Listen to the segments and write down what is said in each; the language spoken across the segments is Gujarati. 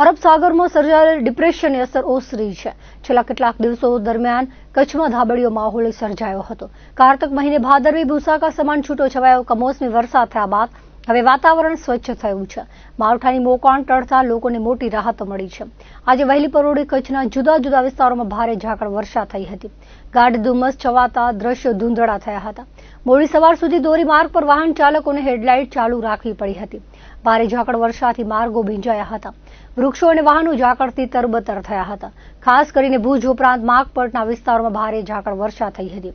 અરબ સાગરમાં સર્જાયેલ ડિપ્રેશનની અસર ઓસરી છે. છેલ્લા કેટલાક દિવસો દરમિયાન કચ્છમાં ધાબળીયો માહોલ સર્જાયો હતો. કારતક મહિને ભાદરવી ભૂસાકા સમાન છૂટો છવાયો. કમોસમી વરસાદ થયા બાદ હવે વાતાવરણ સ્વચ્છ થયું છે. માવઠાની મોકાણ ટળતા લોકોને મોટી રાહત મળી છે. આજે વહેલી પરોડી કચ્છના જુદા જુદા વિસ્તારોમાં ભારે ઝાકળ વર્ષા થઈ હતી. ગાઢ ધુમ્મસ છવાતા દ્રશ્યો ધૂંધળા થયા હતા. મોડી સવાર સુધી ધોરીમાર્ગ પર વાહન ચાલકોને હેડલાઇટ ચાલુ રાખવી પડી હતી. ભારે ઝાકળ વર્ષાથી માર્ગો ભીંજાયા હતા. વૃક્ષો અને વાહનો ઝાકળથી તરબતર થયા હતા. ખાસ કરીને ભુજ ઉપરાંત માગપટના વિસ્તારોમાં ભારે ઝાકળ વર્ષા થઈ હતી.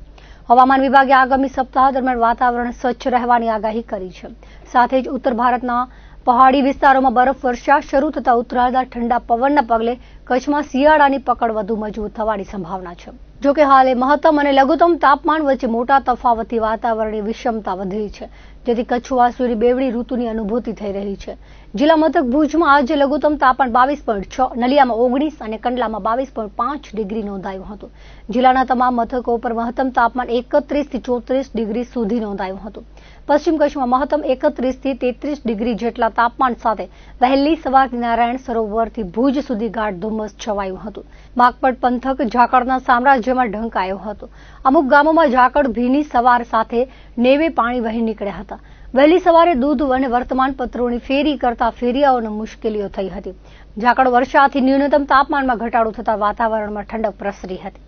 હવામાન વિભાગે આગામી સપ્તાહ દરમિયાન વાતાવરણ સ્વચ્છ રહેવાની આગાહી કરી છે. સાથે જ ઉત્તર ભારતના પહાડી વિસ્તારોમાં બરફ વર્ષા શરૂ થતા ઉત્તરાયણના ઠંડા પવનના પગલે કચ્છમાં શિયાળાની પકડ વધુ મજબૂત થવાની સંભાવના છે. જોકે હાલે મહત્તમ અને લઘુત્તમ તાપમાન વચ્ચે મોટા તફાવતથી વાતાવરણની વિષમતા વધી છે, જેથી કચ્છવાસીઓની બેવડી ઋતુની અનુભૂતિ થઈ રહી છે. જિલ્લા મથક ભુજમાં આજે લઘુત્તમ તાપમાન બાવીસ પોઈન્ટ છ, નલિયામાં ઓગણીસ અને કંડલામાં બાવીસ પોઈન્ટ પાંચ ડિગ્રી નોંધાયું હતું. જિલ્લાના તમામ મથકો પર મહત્તમ તાપમાન એકત્રીસથી ચોત્રીસ ડિગ્રી સુધી નોંધાયું હતું. પશ્ચિમ કચ્છમાં મહત્તમ એકત્રીસથી તેત્રીસ ડિગ્રી જેટલા તાપમાન સાથે વહેલી સવારથી નારાયણ સરોવરથી ભુજ સુધી ગાઢ ધુમ્મસ છવાયું હતું. માગપટ પંથક ઝાકળના સામ્રાજ્યમાં ઢંકાયો હતો. અમુક ગામોમાં ઝાકળ ભીની સવાર સાથે નેવે પાણી વહી નીકળ્યા હતા. વહેલી સવારે દૂધ અને વર્તમાન પત્રોની ફેરી કરતા ફેરિયાઓને મુશ્કેલીઓ થઈ હતી. ઝાકળ વર્ષાથી ન્યૂનતમ તાપમાનમાં ઘટાડો થતા વાતાવરણમાં ઠંડક પ્રસરી હતી.